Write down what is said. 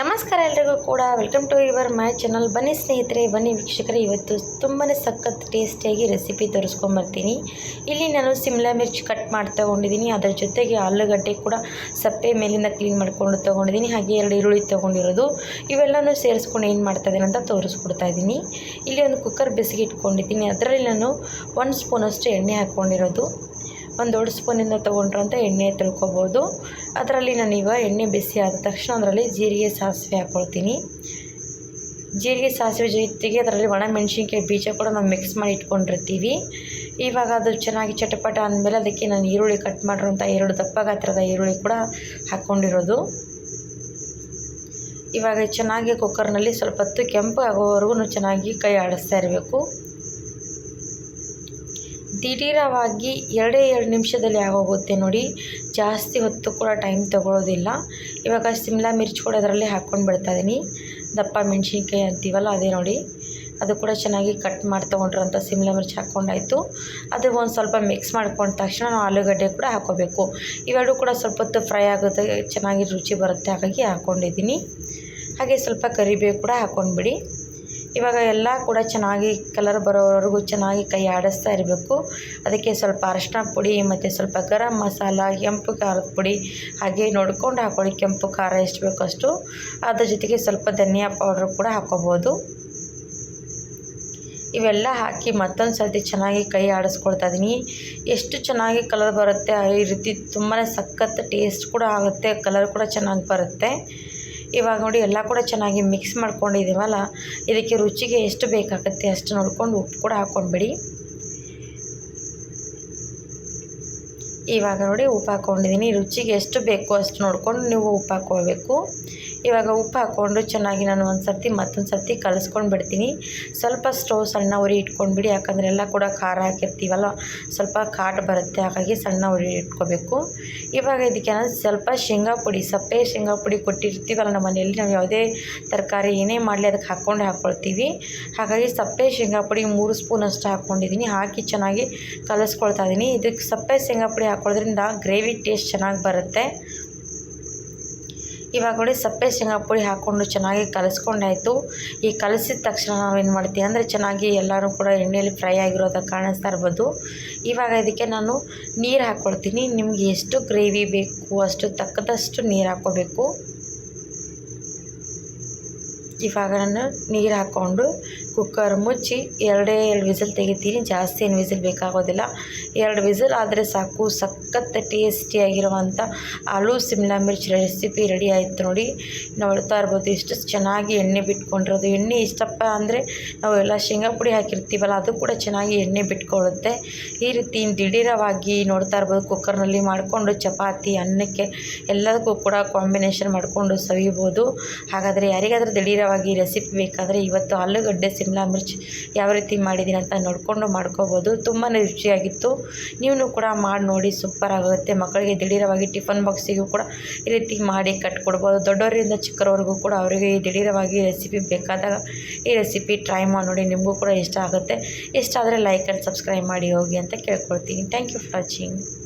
ನಮಸ್ಕಾರ ಎಲ್ರಿಗೂ ಕೂಡ. Welcome to your my channel ಬನ್ನಿ ಸ್ನೇಹಿತರೆ, ಬನ್ನಿ ವೀಕ್ಷಕರೇ, ಇವತ್ತು ತುಂಬಾ ಸಖತ್ ಟೇಸ್ಟಿಯಾಗಿ ರೆಸಿಪಿ ತೋರಿಸ್ಕೊಂಬರ್ತೀನಿ ಇಲ್ಲಿ ನಾನು ಸಿಮ್ಲಾ ಮಿರ್ಚ್ ಕಟ್ ಮಾಡಿ ತೊಗೊಂಡಿದ್ದೀನಿ. ಅದರ ಜೊತೆಗೆ ಆಲೂಗಡ್ಡೆ ಕೂಡ ಸಪ್ಪೆ ಮೇಲಿಂದ ಕ್ಲೀನ್ ಮಾಡ್ಕೊಂಡು ತೊಗೊಂಡಿದ್ದೀನಿ. ಹಾಗೆ ಎರಡು ಈರುಳ್ಳಿ ತೊಗೊಂಡಿರೋದು. ಇವೆಲ್ಲನೂ ಸೇರಿಸ್ಕೊಂಡು ಏನು ಮಾಡ್ತಾ ಅಂತ ತೋರಿಸ್ಕೊಡ್ತಾ ಇದ್ದೀನಿ. ಇಲ್ಲಿ ಒಂದು ಕುಕ್ಕರ್ ಬಿಸಿಗೆ ಇಟ್ಕೊಂಡಿದ್ದೀನಿ ಅದರಲ್ಲಿ ನಾನು ಒಂದು ಸ್ಪೂನಷ್ಟು ಎಣ್ಣೆ ಹಾಕ್ಕೊಂಡಿರೋದು ಒಂದು ದೊಡ್ಡ ಸ್ಪೂನಿಂದ ತೊಗೊಂಡ್ರಂತ ಎಣ್ಣೆ ತಿಳ್ಕೊಬೋದು. ಅದರಲ್ಲಿ ನಾನೀಗ ಎಣ್ಣೆ ಬಿಸಿ ಆದ ತಕ್ಷಣ ಅದರಲ್ಲಿ ಜೀರಿಗೆ, ಸಾಸಿವೆ ಹಾಕ್ಕೊಳ್ತೀನಿ ಜೀರಿಗೆ, ಸಾಸಿವೆ ಜೊತೆಗೆ ಅದರಲ್ಲಿ ಒಣ ಮೆಣಸಿನ್ಕಾಯಿ ಬೀಜ ಕೂಡ ನಾವು ಮಿಕ್ಸ್ ಮಾಡಿ ಇಟ್ಕೊಂಡಿರ್ತೀವಿ. ಇವಾಗ ಅದು ಚೆನ್ನಾಗಿ ಚಟಪಟ ಅಂದಮೇಲೆ ಅದಕ್ಕೆ ನಾನು ಈರುಳ್ಳಿ ಕಟ್ ಮಾಡಿರೋಂಥ ಎರಡು ದಪ್ಪ ಗಾತ್ರದ ಈರುಳ್ಳಿ ಕೂಡ ಹಾಕ್ಕೊಂಡಿರೋದು ಇವಾಗ ಚೆನ್ನಾಗಿ ಕುಕ್ಕರ್ನಲ್ಲಿ ಸ್ವಲ್ಪ ಹೊತ್ತು ಕೆಂಪು ಆಗೋವರೆಗೂ ಚೆನ್ನಾಗಿ ಕೈ ಆಡಿಸ್ತಾ ಇರಬೇಕು. ದಿಢೀರವಾಗಿ ಎರಡೇ ಎರಡು ನಿಮಿಷದಲ್ಲಿ ಆಗೋಗುತ್ತೆ ನೋಡಿ. ಜಾಸ್ತಿ ಹೊತ್ತು ಕೂಡ ಟೈಮ್ ತೊಗೊಳೋದಿಲ್ಲ. ಇವಾಗ ಸಿಮ್ಲಾ ಮಿರ್ಚಿ ಕೂಡ ಅದರಲ್ಲಿ ಹಾಕ್ಕೊಂಡು ಬಿಡ್ತಾ ಇದ್ದೀನಿ ದಪ್ಪ ಮೆಣಸಿನ್ಕಾಯಿ ಅಂತೀವಲ್ಲ ಅದೇ ನೋಡಿ. ಅದು ಕೂಡ ಚೆನ್ನಾಗಿ ಕಟ್ ಮಾಡಿ ತೊಗೊಂಡ್ರಂಥ ಸಿಮ್ಲಾ ಮಿರ್ಚ್ ಹಾಕ್ಕೊಂಡಾಯಿತು. ಅದು ಒಂದು ಸ್ವಲ್ಪ ಮಿಕ್ಸ್ ಮಾಡ್ಕೊಂಡ ತಕ್ಷಣ ನಾವು ಆಲೂಗಡ್ಡೆ ಕೂಡ ಹಾಕ್ಕೋಬೇಕು ಇವೆರಡು ಕೂಡ ಸ್ವಲ್ಪ ಹೊತ್ತು ಫ್ರೈ ಆಗುತ್ತೆ, ಚೆನ್ನಾಗಿ ರುಚಿ ಬರುತ್ತೆ, ಹಾಗಾಗಿ ಹಾಕ್ಕೊಂಡಿದ್ದೀನಿ ಹಾಗೆ ಸ್ವಲ್ಪ ಕರಿಬೇವು ಕೂಡ ಹಾಕ್ಕೊಂಡ್ಬಿಡಿ. ಇವಾಗ ಎಲ್ಲ ಕೂಡ ಚೆನ್ನಾಗಿ ಕಲರ್ ಬರೋವರೆಗೂ ಚೆನ್ನಾಗಿ ಕೈ ಆಡಿಸ್ತಾ ಇರಬೇಕು. ಅದಕ್ಕೆ ಸ್ವಲ್ಪ ಅರಶಿನ ಪುಡಿ ಮತ್ತು ಸ್ವಲ್ಪ ಗರಂ ಮಸಾಲ, ಕೆಂಪು ಖಾರದ ಪುಡಿ ಹಾಗೆ ನೋಡ್ಕೊಂಡು ಹಾಕ್ಕೊಳ್ಳಿ ಕೆಂಪು ಖಾರ ಎಷ್ಟು ಬೇಕೋ ಅಷ್ಟು. ಅದ್ರ ಜೊತೆಗೆ ಸ್ವಲ್ಪ ಧನಿಯಾ ಪೌಡ್ರ್ ಕೂಡ ಹಾಕ್ಕೋಬೋದು ಇವೆಲ್ಲ ಹಾಕಿ ಮತ್ತೊಂದು ಸರ್ತಿ ಚೆನ್ನಾಗಿ ಕೈ ಆಡಿಸ್ಕೊಳ್ತಾ ಇದ್ದೀನಿ ಎಷ್ಟು ಚೆನ್ನಾಗಿ ಕಲರ್ ಬರುತ್ತೆ, ಈ ರೀತಿ ತುಂಬಾ ಸಖತ್ ಟೇಸ್ಟ್ ಕೂಡ ಆಗುತ್ತೆ ಕಲರ್ ಕೂಡ ಚೆನ್ನಾಗಿ ಬರುತ್ತೆ. ಇವಾಗ ನೋಡಿ ಎಲ್ಲ ಕೂಡ ಚೆನ್ನಾಗಿ ಮಿಕ್ಸ್ ಮಾಡ್ಕೊಂಡಿದ್ದೀವಲ್ಲ, ಇದಕ್ಕೆ ರುಚಿಗೆ ಎಷ್ಟು ಬೇಕಾಗುತ್ತೆ ಅಷ್ಟು ನೋಡ್ಕೊಂಡು ಉಪ್ಪು ಕೂಡ ಹಾಕ್ಕೊಂಡ್ಬಿಡಿ ಇವಾಗ ನೋಡಿ ಉಪ್ಪು ಹಾಕ್ಕೊಂಡಿದ್ದೀನಿ. ರುಚಿಗೆ ಎಷ್ಟು ಬೇಕು ಅಷ್ಟು ನೋಡ್ಕೊಂಡು ನೀವು ಉಪ್ಪು ಹಾಕ್ಕೊಳ್ಬೇಕು. ಇವಾಗ ಉಪ್ಪು ಹಾಕ್ಕೊಂಡು ಚೆನ್ನಾಗಿ ನಾನು ಒಂದು ಸರ್ತಿ ಮತ್ತೊಂದು ಸರ್ತಿ ಕಲಿಸ್ಕೊಂಡು ಬಿಡ್ತೀನಿ. ಸ್ವಲ್ಪ ಸ್ಟವ್ ಸಣ್ಣ ಉರಿ ಇಟ್ಕೊಂಡ್ಬಿಡಿ. ಯಾಕಂದರೆ ಎಲ್ಲ ಕೂಡ ಖಾರ ಹಾಕಿರ್ತೀವಲ್ಲ, ಸ್ವಲ್ಪ ಕಾಟ್ ಬರುತ್ತೆ. ಹಾಗಾಗಿ ಸಣ್ಣ ಉರಿ ಇಟ್ಕೋಬೇಕು. ಇವಾಗ ಇದಕ್ಕೆ ನಾನು ಸ್ವಲ್ಪ ಶೇಂಗಾ ಪುಡಿ, ಸಪ್ಪೆ ಶೇಂಗಾ ಪುಡಿ ಕೊಟ್ಟಿರ್ತೀವಲ್ಲ ನಮ್ಮ ಮನೆಯಲ್ಲಿ, ನಾವು ಯಾವುದೇ ತರಕಾರಿ ಏನೇ ಮಾಡಲಿ ಅದಕ್ಕೆ ಹಾಕ್ಕೊಂಡು ಹಾಕ್ಕೊಳ್ತೀವಿ. ಹಾಗಾಗಿ ಸಪ್ಪೆ ಶೇಂಗಾ ಪುಡಿ ಮೂರು ಸ್ಪೂನ್ ಅಷ್ಟು ಹಾಕ್ಕೊಂಡಿದ್ದೀನಿ. ಹಾಕಿ ಚೆನ್ನಾಗಿ ಕಲಿಸ್ಕೊಳ್ತಾ ಇದ್ದೀನಿ ಇದಕ್ಕೆ ಸಪ್ಪೆ ಶೇಂಗಾ ಪುಡಿ ಹಾಕೋದ್ರಿಂದ ಗ್ರೇವಿ ಟೇಸ್ಟ್ ಚೆನ್ನಾಗಿ ಬರುತ್ತೆ. ಇವಾಗ ನೋಡಿ ಸಪ್ಪೆ ಶೇಂಗಾ ಪುಡಿ ಹಾಕ್ಕೊಂಡು ಚೆನ್ನಾಗಿ ಕಲಿಸ್ಕೊಂಡಾಯಿತು. ಈ ಕಲಸಿದ ತಕ್ಷಣ ನಾವೇನು ಮಾಡ್ತೀವಿ ಅಂದರೆ ಚೆನ್ನಾಗಿ ಎಲ್ಲರೂ ಕೂಡ ಎಣ್ಣೆಯಲ್ಲಿ ಫ್ರೈ ಆಗಿರೋದ ಕಾಣಿಸ್ತಾ ಇರ್ಬೋದು. ಇವಾಗ ಇದಕ್ಕೆ ನಾನು ನೀರು ಹಾಕ್ಕೊಳ್ತೀನಿ ನಿಮಗೆ ಎಷ್ಟು ಗ್ರೇವಿ ಬೇಕು, ಅಷ್ಟು ತಕ್ಕದಷ್ಟು ನೀರು ಹಾಕ್ಕೋಬೇಕು ಇವಾಗ ನಾನು ನೀರು ಹಾಕ್ಕೊಂಡು ಕುಕ್ಕರ್ ಮುಚ್ಚಿ ಎರಡೇ ಎರಡು ವಿಸಿಲ್ ತೆಗಿತೀನಿ. ಜಾಸ್ತಿ ಏನು ವಿಸಿಲ್ ಬೇಕಾಗೋದಿಲ್ಲ. ಎರಡು ವಿಸಿಲ್ ಆದರೆ ಸಾಕು. ಸಖತ್ ಟೇಸ್ಟಿಯಾಗಿರುವಂಥ ಆಲೂ, ಸಿಮ್ಲಾ ಮಿರ್ಚ್ ರೆಸಿಪಿ ರೆಡಿ ಆಯಿತು ನೋಡಿ. ನೋಡ್ತಾ ಇರ್ಬೋದು. ಇಷ್ಟು ಚೆನ್ನಾಗಿ ಎಣ್ಣೆ ಬಿಟ್ಕೊಂಡಿರೋದು. ಎಣ್ಣೆ ಇಷ್ಟಪ್ಪ ಅಂದರೆ ನಾವು ಎಲ್ಲ ಶೇಂಗಾ ಪುಡಿ ಹಾಕಿರ್ತೀವಲ್ಲ, ಅದು ಕೂಡ ಚೆನ್ನಾಗಿ ಎಣ್ಣೆ ಬಿಟ್ಕೊಳ್ಳುತ್ತೆ. ಈ ರೀತಿ ದಿಢೀರವಾಗಿ ನೋಡ್ತಾ ಇರ್ಬೋದು. ಕುಕ್ಕರ್ನಲ್ಲಿ ಮಾಡಿಕೊಂಡು ಚಪಾತಿ, ಅನ್ನಕ್ಕೆ ಎಲ್ಲದಕ್ಕೂ ಕೂಡ ಕಾಂಬಿನೇಷನ್ ಮಾಡಿಕೊಂಡು ಸವಿಬೋದು. ಹಾಗಾದರೆ ಯಾರಿಗಾದ್ರೂ ದಿಢೀರವಾಗಿ ರೆಸಿಪಿ ಬೇಕಾದರೆ ಇವತ್ತು ಆಲೂಗಡ್ಡೆ, ಸಿಮ್ಲಾ ಮಿರ್ಚ್ ಯಾವ ರೀತಿ ಮಾಡಿದ್ದೀನಿ ಅಂತ ನೋಡಿಕೊಂಡು ಮಾಡ್ಕೋಬೋದು. ತುಂಬಾ ರುಚಿಯಾಗಿತ್ತು. ನೀವು ಕೂಡ ಮಾಡಿ ನೋಡಿ ಸೂಪರ್ ಆಗುತ್ತೆ. ಮಕ್ಕಳಿಗೆ ದಿಢೀರವಾಗಿ ಟಿಫನ್ ಬಾಕ್ಸಿಗೂ ಕೂಡ ಈ ರೀತಿ ಮಾಡಿ ಕಟ್ಕೊಡ್ಬೋದು. ದೊಡ್ಡವರಿಂದ ಚಿಕ್ಕವರೆಗೂ ಕೂಡ ಅವರಿಗೆ ದಿಢೀರವಾಗಿ ರೆಸಿಪಿ ಬೇಕಾದಾಗ ಈ ರೆಸಿಪಿ ಟ್ರೈ ಮಾಡಿ ನೋಡಿ ನಿಮಗೂ ಕೂಡ ಇಷ್ಟ ಆಗುತ್ತೆ. ಇಷ್ಟ ಆದರೆ ಲೈಕ್ ಆ್ಯಂಡ್ ಸಬ್ಸ್ಕ್ರೈಬ್ ಮಾಡಿ ಹೋಗಿ ಅಂತ ಕೇಳ್ಕೊಳ್ತೀನಿ. Thank you for watching